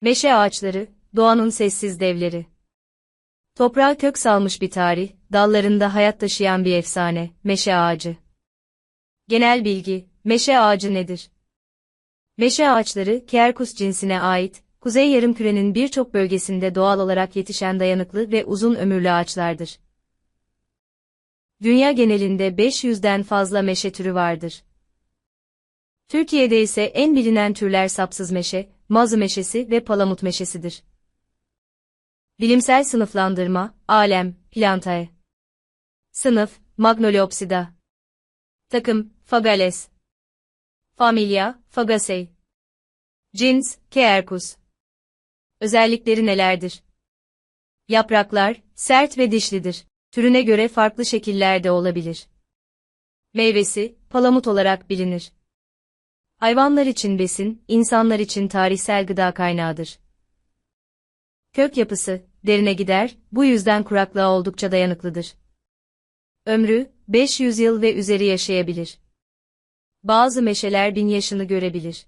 Meşe ağaçları, doğanın sessiz devleri. Toprağa kök salmış bir tarih, dallarında hayat taşıyan bir efsane, meşe ağacı. Genel bilgi, meşe ağacı nedir? Meşe ağaçları, Quercus cinsine ait, Kuzey Yarımküre'nin birçok bölgesinde doğal olarak yetişen dayanıklı ve uzun ömürlü ağaçlardır. Dünya genelinde 500'den fazla meşe türü vardır. Türkiye'de ise en bilinen türler sapsız meşe, mazı meşesi ve palamut meşesidir. Bilimsel sınıflandırma, alem, Plantae. Sınıf, Magnoliopsida. Takım, Fagales. Familya, Fagaceae. Cins, Quercus. Özellikleri nelerdir? Yapraklar, sert ve dişlidir. Türüne göre farklı şekillerde olabilir. Meyvesi, palamut olarak bilinir. Hayvanlar için besin, insanlar için tarihsel gıda kaynağıdır. Kök yapısı, derine gider, bu yüzden kuraklığa oldukça dayanıklıdır. Ömrü, 500 yıl ve üzeri yaşayabilir. Bazı meşeler bin yaşını görebilir.